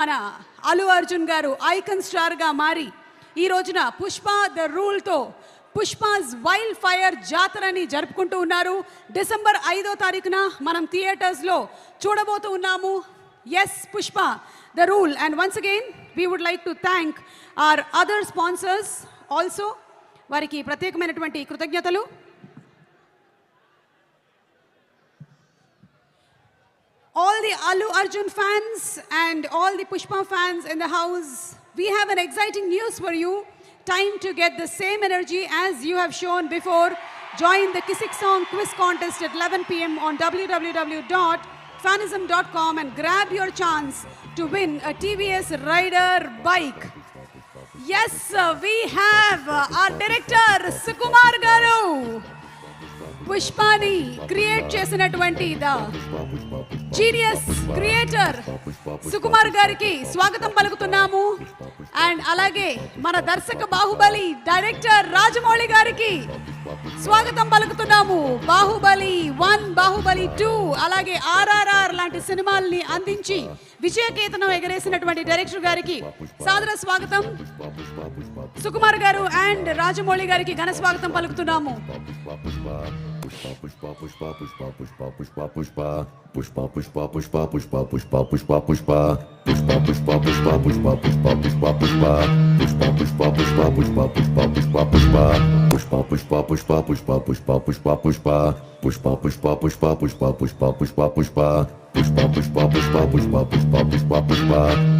మన అల్లు అర్జున్ గారు ఐకన్ స్టార్గా మారి ఈ రోజున పుష్ప ద రూల్తో పుష్పాస్ వైల్డ్ ఫైర్ జాతరని జరుపుకుంటూ ఉన్నారు. డిసెంబర్ ఐదో తారీఖున మనం థియేటర్స్లో చూడబోతూ ఉన్నాము. Yes Pushpa the rule. And once again we would like to thank our other sponsors also వారికి ప్రత్యేకమైనటువంటి కృతజ్ఞతలు. Allu Arjun fans and all the Pushpa fans in the house, we have an exciting news for you. Time to get the same energy as you have shown before. Join the Kissik Song Quiz Contest at 11 p.m. on www.fanism.com and grab your chance to win a TVS Rider bike. Yes, we have uh, our పుష్పాని create చేసినటువంటి the genius creator Sukumar గారికి స్వాగతం పలుకుతున్నాము. And అలాగే మన దర్శక Baahubali director Rajamouli గారికి స్వాగతం పలుకుతున్నాము. బాహుబలి వన్ బాహుబలి టూ అలాగే ఆర్ఆర్ఆర్ లాంటి సినిమాల్ని అందించి విజయకేతనం ఎగరేసినటువంటి డైరెక్టర్ గారికి సాదర స్వాగతం. సుకుమార్ గారు అండ్ రాజమౌళి గారికి ఘన స్వాగతం పలుకుతున్నాము. papos, papos, papos, papos, papos, papos, pá. Pus papos, papos, papos, papos, papos, papos, pá. Pus papos, papos, papos, papos, papos, papos, pá. Pus papos, papos, papos, papos, papos, papos, pá. Pus papos, papos, papos, papos, papos, papos, pá. Pus papos, papos, papos, papos, papos, papos, pá. Pus papos, papos, papos, papos, papos, papos, pá.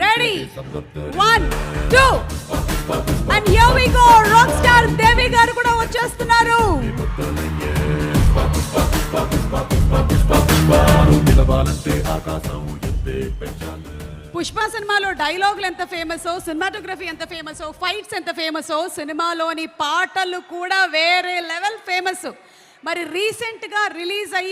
Ready one two and here we go rock star Devi గారు కూడా వచ్చేస్తున్నారు. పుష్ప సినిమాలో డైలాగులు ఎంత famous cinematography ఎంత famous fights ఎంత famous సినిమాలోని పాటలు కూడా వేరే లెవెల్ ఫేమస్. మరి రీసెంట్గా రిలీజ్ అయ్యి